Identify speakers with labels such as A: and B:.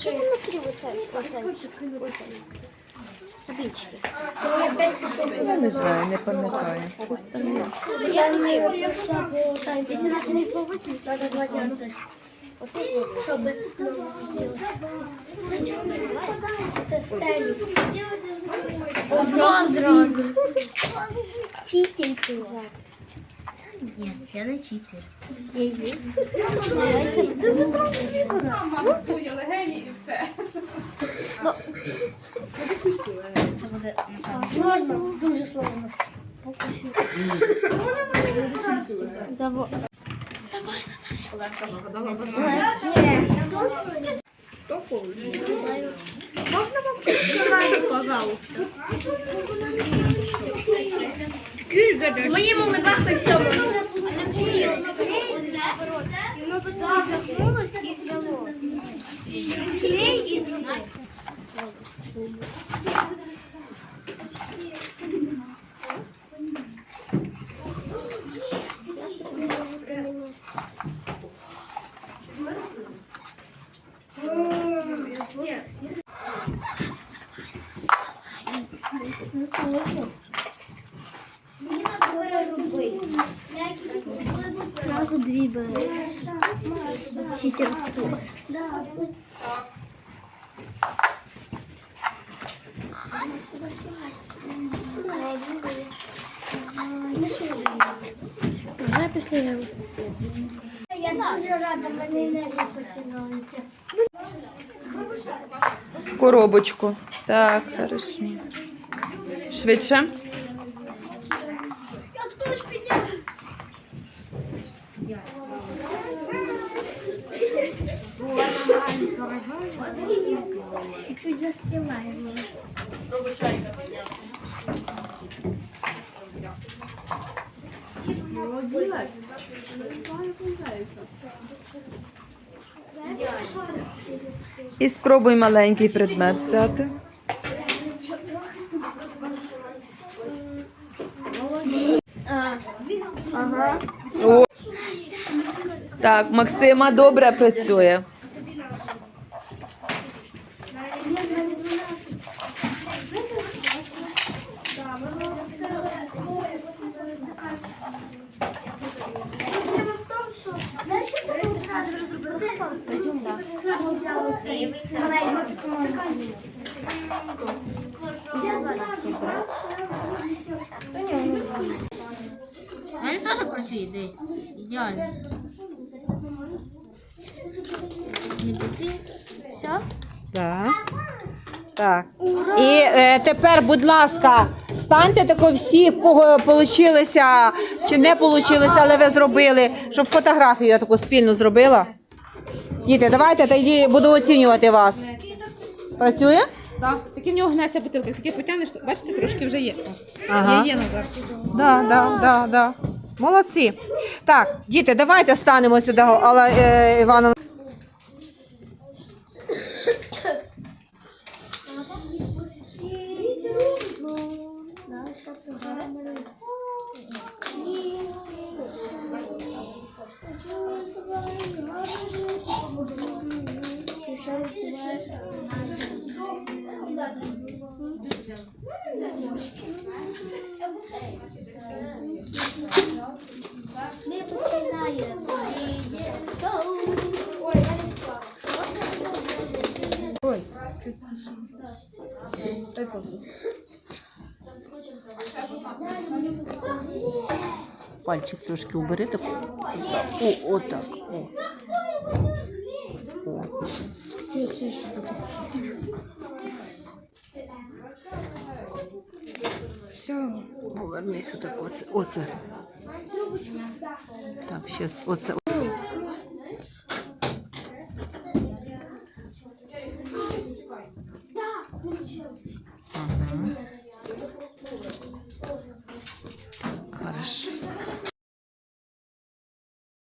A: що там внутрі оце? Таблички.
B: Я не знаю, не пам'ятаю. Там.
A: Я не прийшла тайм. Якщо нас не повикли, то на два дня ждать. Щоб Це телі. Одно зразу. Читінг вже.
C: Ні, я не читер.
D: І все.
C: Це буде.
A: Сложно, дуже сложно. Давай. З моїм олигархом все можна. Воно тут заснулось і взяло. Клей і зробило. Сразу дві бери. Читерство. Давай після Я дуже рада, мене енергія починається.
B: Коробочку. Так, хорошо. Швидше.
A: Чуть застилаємо.
B: І спробуй маленький предмет взяти.
A: Ага.
B: О. Так, Максима добре працює.
A: Знаєш, що це одразу розробити? Зразу взяли цей маленький туман.
C: У мене теж працює десь. Ідеально. Не піти. Все?
E: Так. Так. І е, тепер, будь ласка, станьте тако всі, в кого вийшло чи не вийшло, але ви зробили, щоб фотографію я таку спільну зробила. Діти, давайте тоді буду оцінювати вас. Працює?
D: Так, такі в нього гнеться бутилка, таке потягнеш, бачите, трошки вже є.
E: Ага.
D: Є, є Назар.
E: Да, да, да, да. Молодці. Так, діти, давайте станемо сюди, Алла е, Івановна.
A: Ми починаємо.
E: Пальчик трошки убери таку. О, отак. О. О. Все, повернись отак. Оце. оце. Так, ще оце. Ага.